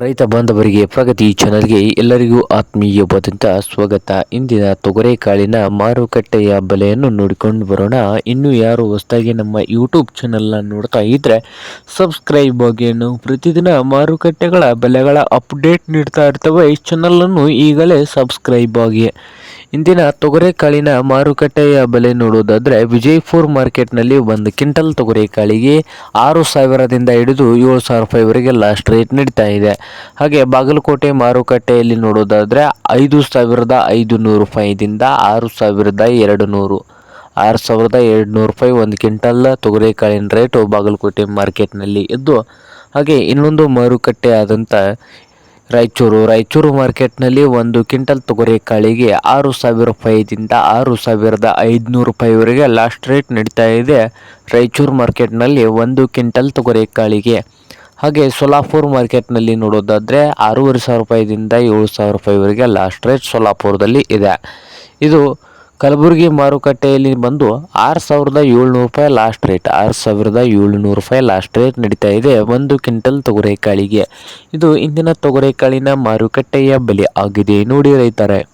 ರೈತ ಬಾಂಧವರಿಗೆ ಪ್ರಗತಿ ಚಾನಲ್ಗೆ ಎಲ್ಲರಿಗೂ ಆತ್ಮೀಯವಾದಂಥ ಸ್ವಾಗತ. ಇಂದಿನ ತೊಗರೆಕಾಳಿನ ಮಾರುಕಟ್ಟೆಯ ಬೆಲೆಯನ್ನು ನೋಡಿಕೊಂಡು ಬರೋಣ. ಇನ್ನು ಯಾರು ಹೊಸದಾಗಿ ನಮ್ಮ ಯೂಟ್ಯೂಬ್ ಚಾನಲ್ನ ನೋಡ್ತಾ ಇದ್ದರೆ ಸಬ್ಸ್ಕ್ರೈಬ್ ಆಗಿ ನಾವು ಪ್ರತಿದಿನ ಮಾರುಕಟ್ಟೆಗಳ ಬೆಲೆಗಳ ಅಪ್ಡೇಟ್ ನೀಡ್ತಾ ಇರ್ತವೆ. ಈ ಚಾನಲನ್ನು ಈಗಲೇ ಸಬ್ಸ್ಕ್ರೈಬ್ ಆಗಿ. ಇಂದಿನ ತೊಗರೆಕಾಳಿನ ಮಾರುಕಟ್ಟೆಯ ಬೆಲೆ ನೋಡುವುದಾದರೆ ವಿಜಯಪುರ ಮಾರ್ಕೆಟ್ನಲ್ಲಿ ಒಂದು ಕ್ವಿಂಟಲ್ ತೊಗರೆಕಾಳಿಗೆ ಆರು ಸಾವಿರದಿಂದ ಹಿಡಿದು ಏಳು ಸಾವಿರ ರೂಪಾಯಿವರೆಗೆ ಲಾಸ್ಟ್ ರೇಟ್ ನಡೀತಾ ಇದೆ. ಹಾಗೆ ಬಾಗಲಕೋಟೆ ಮಾರುಕಟ್ಟೆಯಲ್ಲಿ ನೋಡೋದಾದರೆ ಐದು ಸಾವಿರದ ಐದು ನೂರು ರೂಪಾಯಿದಿಂದ ಆರು ಸಾವಿರದ ಎರಡು ನೂರು ಆರು ಸಾವಿರದ ಎರಡು ನೂರು ರೂಪಾಯಿ ಒಂದು ಕ್ವಿಂಟಲ್ ತೊಗರೆಕಾಳಿನ ರೇಟು ಬಾಗಲಕೋಟೆ ಮಾರ್ಕೆಟ್ನಲ್ಲಿ ಇದ್ದು, ಹಾಗೆ ಇನ್ನೊಂದು ಮಾರುಕಟ್ಟೆ ಆದಂಥ ರಾಯಚೂರು. ರಾಯಚೂರು ಮಾರ್ಕೆಟ್ನಲ್ಲಿ ಒಂದು ಕ್ವಿಂಟಲ್ ತೊಗರಿ ಕಾಳಿಗೆ ಆರು ಸಾವಿರ ರೂಪಾಯಿದಿಂದ ಆರು ಸಾವಿರದ ಐದುನೂರು ರೂಪಾಯಿವರೆಗೆ ಲಾಸ್ಟ್ ರೇಟ್ ನಡೀತಾ ಇದೆ. ರಾಯಚೂರು ಮಾರ್ಕೆಟ್ನಲ್ಲಿ ಒಂದು ಕ್ವಿಂಟಲ್ ತೊಗರಿ ಕಾಳಿಗೆ. ಹಾಗೆ ಸೊಲಾಪುರ್ ಮಾರ್ಕೆಟ್ನಲ್ಲಿ ನೋಡೋದಾದರೆ ಆರೂವರೆ ಸಾವಿರ ರೂಪಾಯಿದಿಂದ ಏಳು ಸಾವಿರ ರೂಪಾಯಿವರೆಗೆ ಲಾಸ್ಟ್ ರೇಟ್ ಸೊಲಾಪುರದಲ್ಲಿ ಇದೆ. ಇದು ಕಲಬುರಗಿ ಮಾರುಕಟ್ಟೆಯಲ್ಲಿ ಬಂದು ಆರು ಸಾವಿರದ ಏಳ್ನೂರು ರೂಪಾಯಿ ಲಾಸ್ಟ್ ರೇಟ್ ಆರು ಸಾವಿರದ ಏಳ್ನೂರು ರೂಪಾಯಿ ಲಾಸ್ಟ್ ರೇಟ್ ನಡೀತಾ ಇದೆ. ಒಂದು ಕ್ವಿಂಟಲ್ ತೊಗರೆಕಾಳಿಗೆ. ಇದು ಇಂದಿನ ತೊಗರೆಕಾಳಿನ ಮಾರುಕಟ್ಟೆಯ ಬೆಲೆ ಆಗಿದೆ ನೋಡಿ ರೈತಾರೆ.